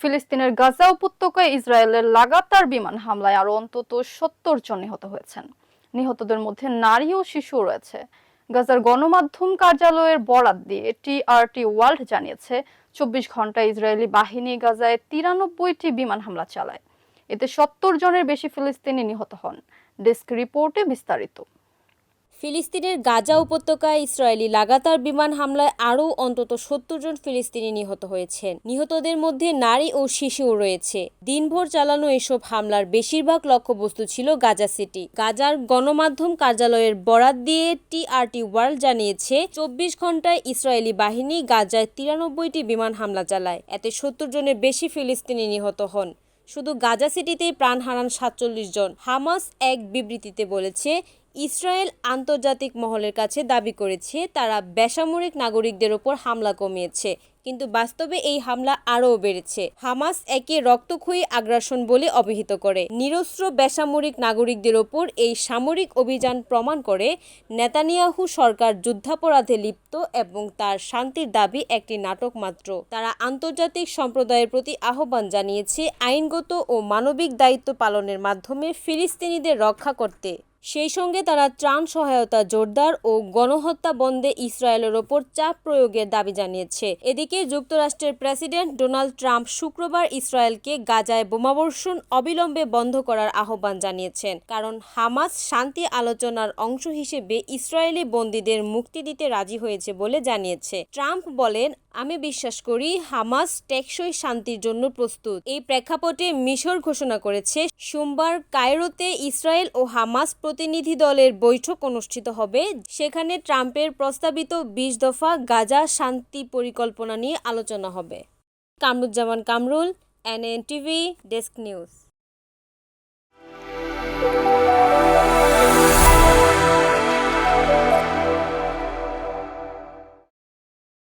ফিলিস্তিনের গাজা উপত্যকায় ইসরায়েলের লাগাতার বিমান হামলায় আরও অন্তত সত্তর জন নিহত হয়েছেন। নিহতদের মধ্যে নারী ও শিশুও রয়েছে। গাজার গণমাধ্যম কার্যালয়ের বরাত দিয়ে টিআরটি ওয়ার্ল্ড জানিয়েছে, চব্বিশ ঘন্টায় ইসরায়েলি বাহিনী গাজায় তিরানব্বইটি বিমান হামলা চালায়। এতে সত্তর জনের বেশি ফিলিস্তিনি নিহত হন। ডেস্ক রিপোর্টে বিস্তারিত। ফিলিস্তিনের গাজা উপত্যকায় ইসরায়েলি লাগাতার বিমান হামলায় আরও অন্তত সত্তর জন ফিলিস্তিনি নিহত হয়েছেন। নিহতদের মধ্যে নারী ও শিশুও রয়েছে। দিনভর চালানো এসব হামলার বেশিরভাগ লক্ষ্যবস্তু ছিল গাজা সিটি। গাজার গণমাধ্যম কার্যালয়ের বরাত দিয়ে টিআরটি ওয়ার্ল্ড জানিয়েছে চব্বিশ ঘন্টায় ইসরায়েলি বাহিনী গাজায় তিরানব্বইটি বিমান হামলা চালায়। এতে সত্তর জনের বেশি ফিলিস্তিনি নিহত হন। শুধু গাজা সিটিতেই প্রাণ হারান সাতচল্লিশ জন। হামাস এক বিবৃতিতে বলেছে ইসরায়েল আন্তর্জাতিক মহলের কাছে দাবি করেছে, তারা বেসামরিক নাগরিকদের ওপর হামলা কমিয়েছে, কিন্তু বাস্তবে এই হামলা আরও বেড়েছে। হামাস একে রক্তক্ষয়ী আগ্রাসন বলে অভিহিত করে। নিরস্ত্র বেসামরিক নাগরিকদের ওপর এই সামরিক অভিযান প্রমাণ করে নেতানিয়াহু সরকার যুদ্ধাপরাধে লিপ্ত এবং তার শান্তির দাবি একটি নাটক মাত্র। তারা আন্তর্জাতিক সম্প্রদায়ের প্রতি আহ্বান জানিয়েছে, আইনগত ও মানবিক দায়িত্ব পালনের মাধ্যমে ফিলিস্তিনিদের রক্ষা করতে। সেই সঙ্গে তারা ত্রাণ সহায়তা, জোরদার ও গণহত্যা বন্ধে ইসরায়েলের ওপর চাপ প্রয়োগের দাবি জানিয়েছে। এদিকে যুক্তরাষ্ট্রের প্রেসিডেন্ট ডোনাল্ড ট্রাম্প শুক্রবার ইসরায়েলকে গাজায় বোমাবর্ষণ অবিলম্বে বন্ধ করার আহ্বান জানিয়েছেন। কারণ হামাস শান্তি আলোচনার অংশ হিসেবে ইসরায়েলি বন্দীদের মুক্তি দিতে রাজি হয়েছে বলে জানিয়েছে। ট্রাম্প বলেন, আমি বিশ্বাস করি হামাস টেকসই শান্তির জন্য প্রস্তুত। এই প্রেক্ষাপটে মিশর ঘোষণা করেছে, সোমবার কায়রোতে ইসরায়েল ও হামাস প্রতিনিধি দলের বৈঠক অনুষ্ঠিত হবে। সেখানে ট্রাম্পের প্রস্তাবিত বিশ দফা গাজা শান্তি পরিকল্পনা নিয়ে আলোচনা হবে। Kamruzzaman Kamrul NN TV desk news.